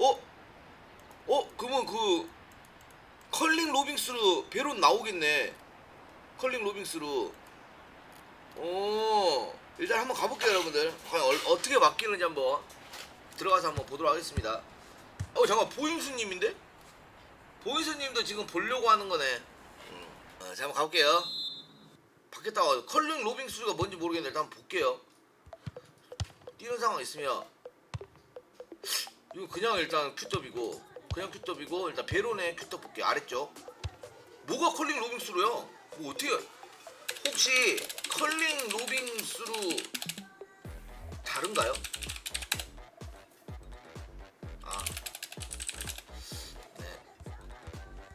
어? 어? 그러면 그 컬링 로빙스루 배론 나오겠네. 컬링 로빙스루. 어 일단 한번 가볼게요 여러분들. 과연 얼- 어떻게 바뀌는지 한번 들어가서 한번 보도록 하겠습니다. 어 잠깐 보인수님인데? 보인수님도 지금 보려고 하는 거네. 음. 어, 자 한번 가볼게요. 바뀌었다가 컬링 로빙스루가 뭔지 모르겠는데 일단 한번 볼게요. 뛰는 상황 있으면 이거 그냥 일단 큐톱이고 그냥 큐톱이고 일단 베론의 큐톱 볼게요 아래쪽 뭐가 컬링 로빙스루요? 뭐 어떻게 혹시 컬링 로빙스루 다른가요? 아 네.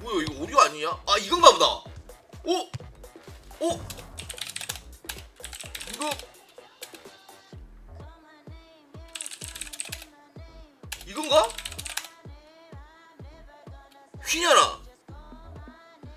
뭐야 이거 오류 아니냐? 아 이건가 보다 오! 오! 이거 휘냐나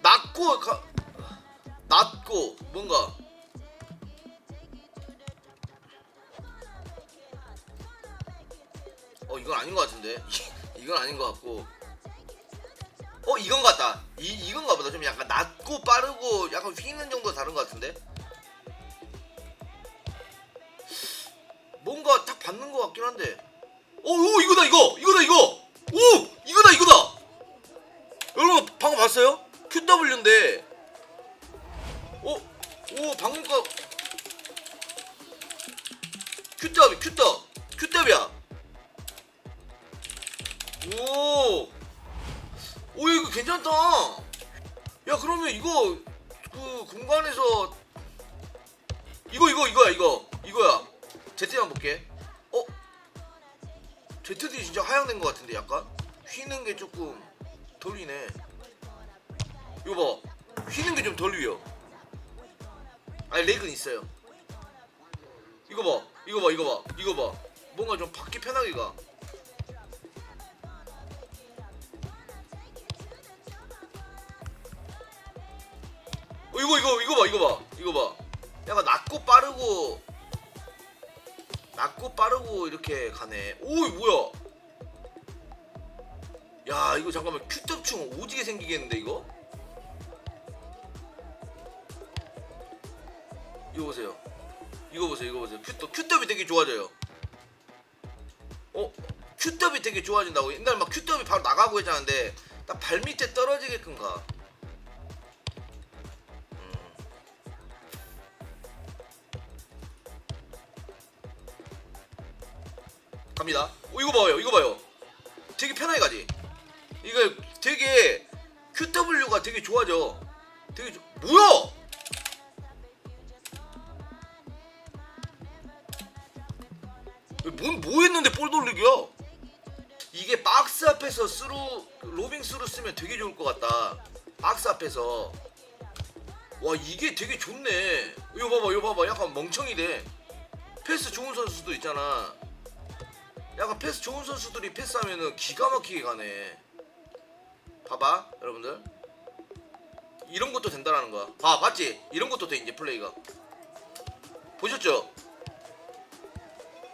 낮고 가, 낮고 뭔가. 어 이건 아닌 것 같은데. 이건 아닌 것 같고. 어 이건 같다. 이 이건가 보다. 좀 약간 낮고 빠르고 약간 휘는 정도 다른 것 같은데? 뭔가 딱 받는 것 같긴 한데. 오, 오 이거다 이거! 이거다 이거! 오 이거다 이거다 여러분 방금 봤어요? QW인데. 오, 오 방금 거 QW QW QW야. 오, 오 이거 괜찮다. 야 그러면 이거 그 공간에서 이거 이거 이거야 이거. 이거야. 한번 볼게. 어? 제트들이 진짜 하향된 것 같은데 약간? 휘는 게 조금 덜 휘네 이거 봐. 휘는 게 좀 덜 휘어 아니 렉은 있어요. 이거 봐. 이거 봐 이거 봐. 이거 봐. 뭔가 좀 받기 편하게 가. 어, 이거 이거 이거 봐 이거 봐. 이거 봐. 약간 낮고 빠르고 낮고 빠르고 이렇게 가네. 오, 이거 뭐야? 야, 이거 잠깐만. 큐톱충 오지게 생기겠는데 이거? 이거 보세요. 이거 보세요. 이거 보세요. 큐톱 큐톱이 되게 좋아져요. 어? 큐톱이 되게 좋아진다고. 옛날 막 큐톱이 바로 나가고 했잖아데 딱 발 밑에 떨어지게끔 가. 음. 갑니다. 오, 이거 봐요. 이거 봐요. 되게 편하게 가지. 이거 되게 QW가 되게 좋아져. 되게 좋... 뭐야? 뭔 뭐 했는데 볼 돌리기야? 이게 박스 앞에서 스루 로빙 스루 쓰면 되게 좋을 것 같다. 박스 앞에서 와 이게 되게 좋네. 이거 봐봐, 이거 봐봐. 약간 멍청이 돼. 패스 좋은 선수도 있잖아. 약간 패스 좋은 선수들이 패스하면은 기가 막히게 가네. 봐봐, 여러분들. 이런 것도 된다라는 거야. 봐, 봤지? 이런 것도 돼 이제 플레이가. 보셨죠?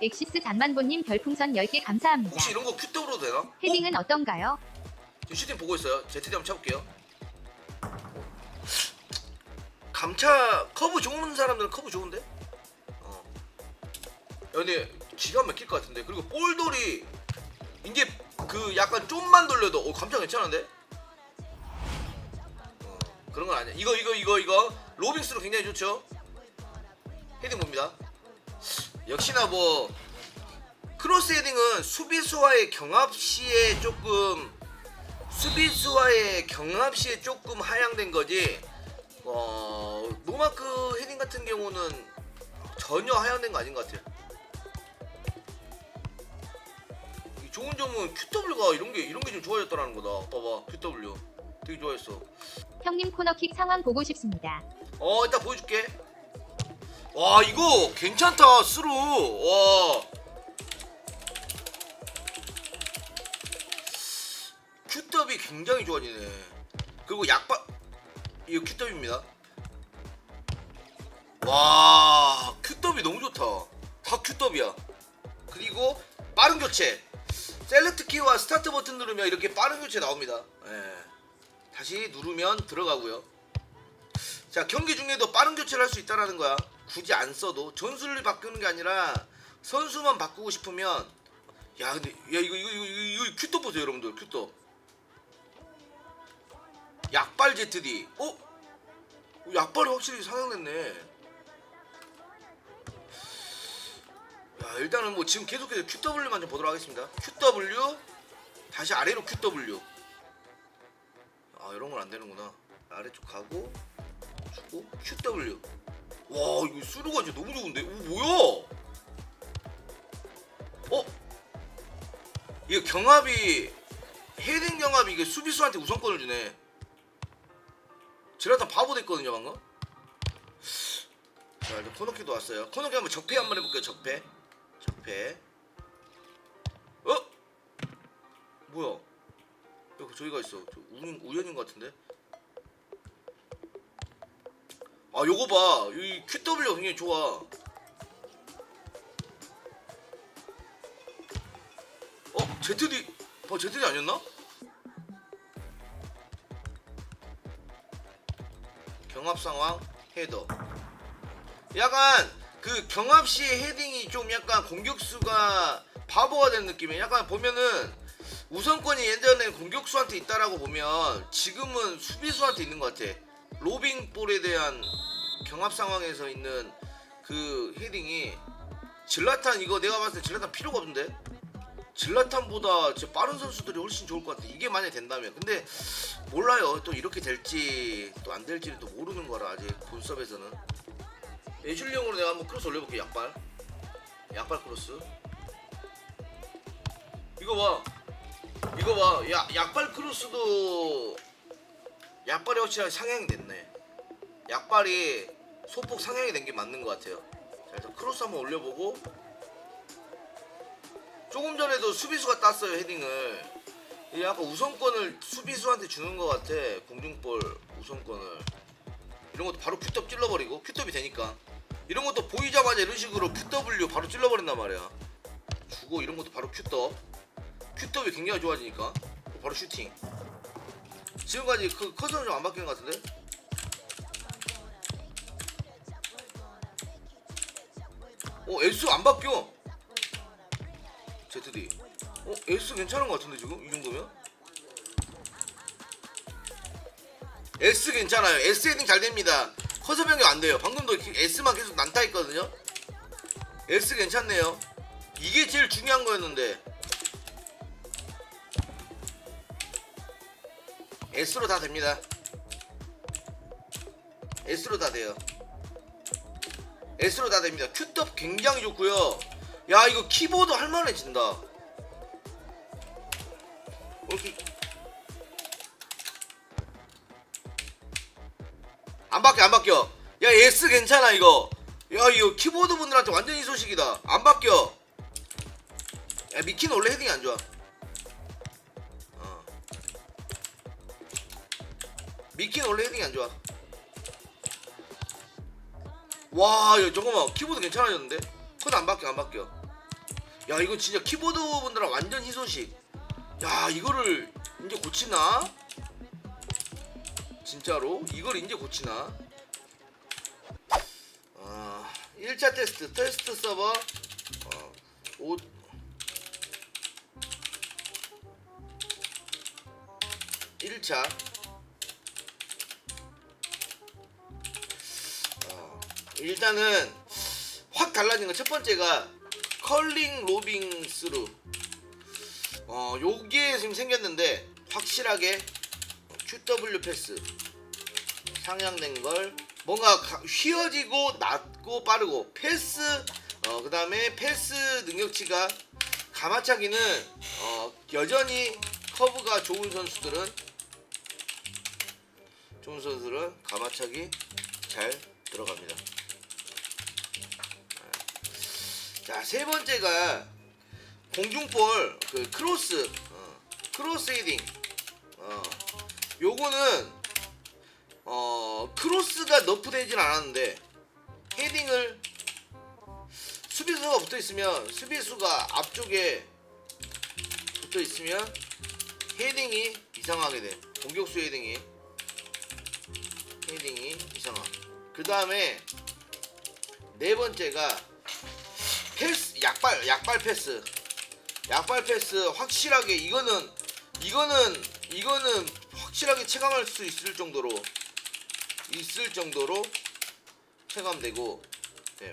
엑시스 장만보님 별풍선 10개 감사합니다. 혹시 이런 거 큐톱으로 되나? 어? 헤딩은 어떤가요? 지금 슈팅 보고 있어요. 제 TD 한번 쳐볼게요. 감차 커브 좋은 사람들은 커브 좋은데? 어. 야, 근데 기가 막힐 것 같은데. 그리고 볼돌이 이게 그 약간 좀만 돌려도 어, 감차 괜찮은데? 어, 그런 건 아니야. 이거 이거 이거 이거 로빙스로 굉장히 좋죠. 헤딩 봅니다. 역시나 뭐 크로스 헤딩은 수비수와의 경합 시에 조금 수비수와의 경합 시에 조금 하향된 거지. 어 노마크 헤딩 같은 경우는 전혀 하향된 거 아닌 것 같아요. 이 좋은 점은 QW가 이런 게 이런 게 좀 좋아졌다라는 거다. 봐봐 QW 되게 좋아했어. 형님 코너킥 상황 보고 싶습니다. 어 이따 보여줄게 와 이거 괜찮다 스루 와 큐더비 굉장히 좋아지네 그리고 약바 이거 큐더비입니다 와 큐더비 너무 좋다 다 큐더비야 그리고 빠른 교체 셀렉트 키와 스타트 버튼 누르면 이렇게 빠른 교체 나옵니다. 예. 다시 누르면 들어가고요. 자 경기 중에도 빠른 교체를 할 수 있다라는 거야. 굳이 안 써도 전술이 바꾸는 게 아니라 선수만 바꾸고 싶으면 야 근데 야 이거 이거 이거 이거, 이거 큐톱 보세요 여러분들 큐톱. 약발 ZD. 어? 어, 약발이 확실히 상향됐네. 야 일단은 뭐 지금 계속해서 QW만 좀 보도록 하겠습니다. QW 다시 아래로 QW. 아 이런 건 안 되는구나. 아래쪽 가고 주고 QW. 와 이거 수루가 진짜 너무 좋은데? 오 뭐야? 어? 이거 경합이 헤딩 경합이 이게 수비수한테 우선권을 주네. 지라탄 바보 됐거든요 방금. 자 이제 코너키도 왔어요. 코너키 한번 적폐 한번 해볼게요 적폐. 적폐. 어? 뭐야? 여기 저기가 있어. 저 우, 우연인 것 같은데. 아 요거 봐. 이 QW 굉장히 좋아. 어? ZD 어 ZD 아니었나? 경합 상황 헤더. 약간 그 경합 시의 헤딩이 좀 약간 공격수가 바보가 되는 느낌이에요. 약간 보면은 우선권이 예전에 공격수한테 있다라고 보면 지금은 수비수한테 있는 것 같아. 로빙 볼에 대한 경합 상황에서 있는 그 헤딩이 질라탄 이거 내가 봤을 때 질라탄 필요가 없는데 질라탄보다 빠른 선수들이 훨씬 좋을 것 같아. 이게 만약 된다면. 근데 몰라요. 또 이렇게 될지 또 안 될지는 또 모르는 거라 아직 본섭에서는. 예술용으로 내가 한번 크로스 올려볼게 약발. 약발 크로스. 이거 봐. 이거 봐. 야 약발 크로스도 약발이 확실히 상향이 됐네. 약발이 소폭 상향이 된 게 맞는 것 같아요. 자 일단 크로스 한번 올려보고 조금 전에도 수비수가 땄어요 헤딩을. 이 약간 우선권을 수비수한테 주는 것 같아 공중볼 우선권을. 이런 것도 바로 큐톱 찔러버리고 큐톱이 되니까 이런 것도 보이자마자 이런 식으로 QW 바로 찔러버린단 말이야. 주고 이런 것도 바로 큐톱. 큐톱이 굉장히 좋아지니까 바로 슈팅. 지금까지 그 커서는 좀 안 바뀌는 것 같은데? 어 S 안 바뀌어. ZD. 어 S 괜찮은 것 같은데 지금 이 정도면? S 괜찮아요. S 헤딩 잘 됩니다. 커서 변경 안 돼요. 방금도 S만 계속 난타 했거든요. S 괜찮네요. 이게 제일 중요한 거였는데. S로 다 됩니다. S로 다 돼요. S로 다 됩니다. 큐톱 굉장히 좋고요. 야 이거 키보드 할만해진다. 안 바뀌어 안 바뀌어 야 S 괜찮아 이거 야 이거 키보드 분들한테 완전 희소식이다 안 바뀌어 야 미키는 원래 헤딩이 안 좋아 어. 미키는 원래 헤딩이 안 좋아 와 야, 잠깐만 키보드 괜찮아졌는데? 코드 안 바뀌어 안 바뀌어. 야 이거 진짜 키보드 분들랑 완전 희소식. 야 이거를 이제 고치나? 진짜로? 이걸 이제 고치나? 아, 1차 테스트 테스트 서버. 어, 오, 일차 일단은 확 달라진 건 첫 번째가 컬링 로빙 스루. 어 요게 지금 생겼는데 확실하게 QW 패스. 상향된 걸 뭔가 가- 휘어지고 낮고 빠르고 패스 어 그 다음에 패스 능력치가 가마차기는 어 여전히 커브가 좋은 선수들은 좋은 선수들은 가마차기 잘 들어갑니다. 자 세 번째가 공중볼 그 크로스 어, 크로스 헤딩 어, 요거는 어 크로스가 너프되진 않았는데 헤딩을 수비수가 붙어 있으면 수비수가 앞쪽에 붙어 있으면 헤딩이 이상하게 돼. 공격수 헤딩이 헤딩이 이상함. 그 다음에 네 번째가 약발 약발 패스. 약발 패스 확실하게 이거는 이거는 이거는 확실하게 체감할 수 있을 정도로 있을 정도로 체감되고 네.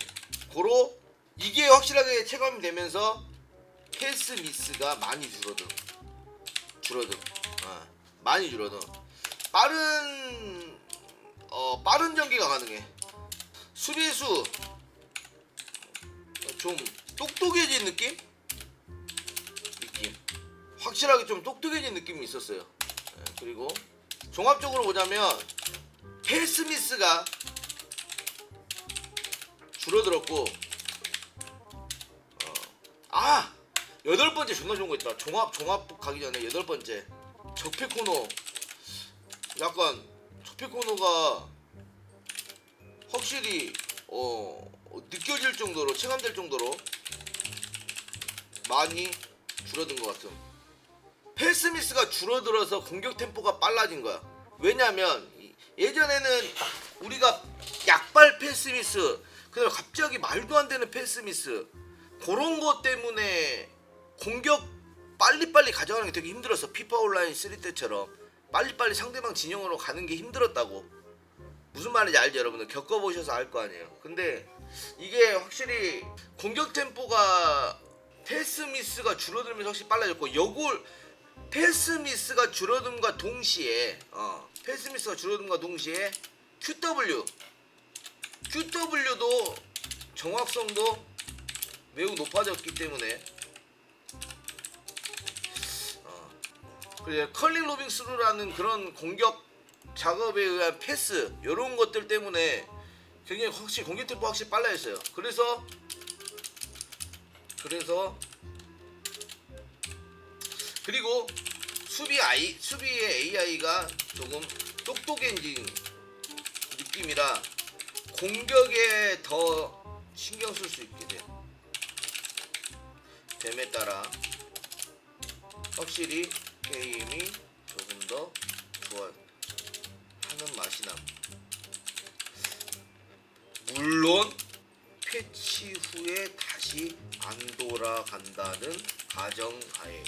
고로 이게 확실하게 체감이 되면서 패스 미스가 많이 줄어든 줄어든 어, 많이 줄어든. 빠른 어 빠른 전개가 가능해. 수비수 좀 똑똑해진 느낌? 느낌. 확실하게 좀 똑똑해진 느낌이 있었어요. 예, 그리고 종합적으로 보자면 패스 미스가 줄어들었고 어, 아! 여덟 번째 존나 좋은 거 있다. 종합 종합 가기 전에 여덟 번째. 적폐 코너. 약간 적폐 코너가 확실히 어 느껴질 정도로 체감될 정도로 많이 줄어든 것 같음. 패스 미스가 줄어들어서 공격 템포가 빨라진 거야. 왜냐면 이- 예전에는 우리가 약발 패스 미스, 그다음 갑자기 말도 안 되는 패스 미스 그런 것 때문에 공격 빨리빨리 가져가는 게 되게 힘들었어. 피파 온라인 3 때처럼 빨리빨리 상대방 진영으로 가는 게 힘들었다고. 무슨 말인지 알죠 여러분들 겪어보셔서 알 거 아니에요 근데 이게 확실히 공격 템포가 패스 미스가 줄어들면서 확실히 빨라졌고 요걸 패스 미스가 줄어듦과 동시에 어, 패스 미스가 줄어듦과 동시에 QW QW도 정확성도 매우 높아졌기 때문에 어, 그래 컬링 로빙 스루라는 그런 공격 작업에 의한 패스 이런 것들 때문에 굉장히 확실히 공격 템포 확실히 빨라졌어요. 그래서 그래서 그리고 수비 아이 수비의 AI가 조금 똑똑해진 느낌이라 공격에 더 신경 쓸 수 있게 돼. 됨에 따라 확실히 게임이 조금 더 좋아 하는 맛이 남. 물론 패치 후에 다시 안 돌아간다는 가정하에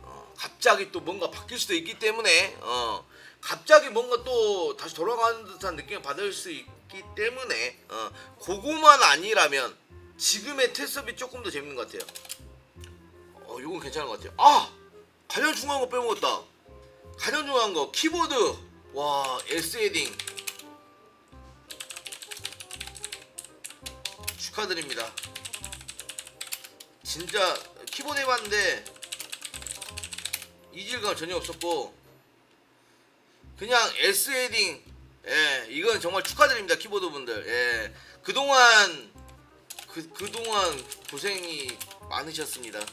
어, 갑자기 또 뭔가 바뀔 수도 있기 때문에 어, 갑자기 뭔가 또 다시 돌아가는 듯한 느낌을 받을 수 있기 때문에 어, 그거만 아니라면 지금의 테스업이 조금 더 재밌는 것 같아요. 어, 이건 괜찮은 것 같아요. 아 가장 중요한 거 빼먹었다. 가장 중요한 거 키보드 와 S 헤딩 축하드립니다. 진짜 키보드 해봤는데 이질감 전혀 없었고 그냥 S 헤딩 예 이건 정말 축하드립니다 키보드 분들 예 그동안 그 그동안 고생이 많으셨습니다. 예,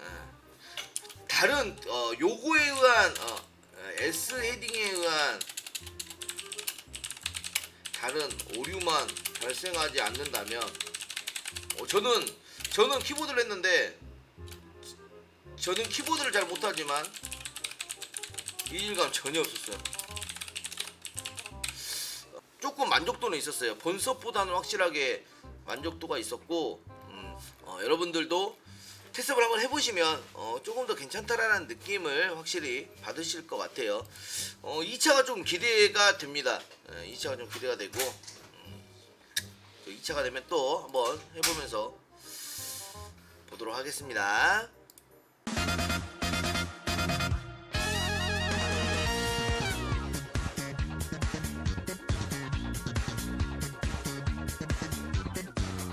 예. 다른 어, 요거에 의한 어, S 헤딩에 의한 다른 오류만 발생하지 않는다면 어, 저는 저는 키보드를 했는데 저는 키보드를 잘 못하지만 이질감 전혀 없었어요. 조금 만족도는 있었어요. 본섭보다는 확실하게 만족도가 있었고 음, 어, 여러분들도 테스트를 한번 해보시면 어, 조금 더 괜찮다라는 느낌을 확실히 받으실 것 같아요. 어, 2차가 좀 기대가 됩니다. 2차가 좀 기대가 되고 음, 2차가 되면 또 한번 해보면서 보도록 하겠습니다.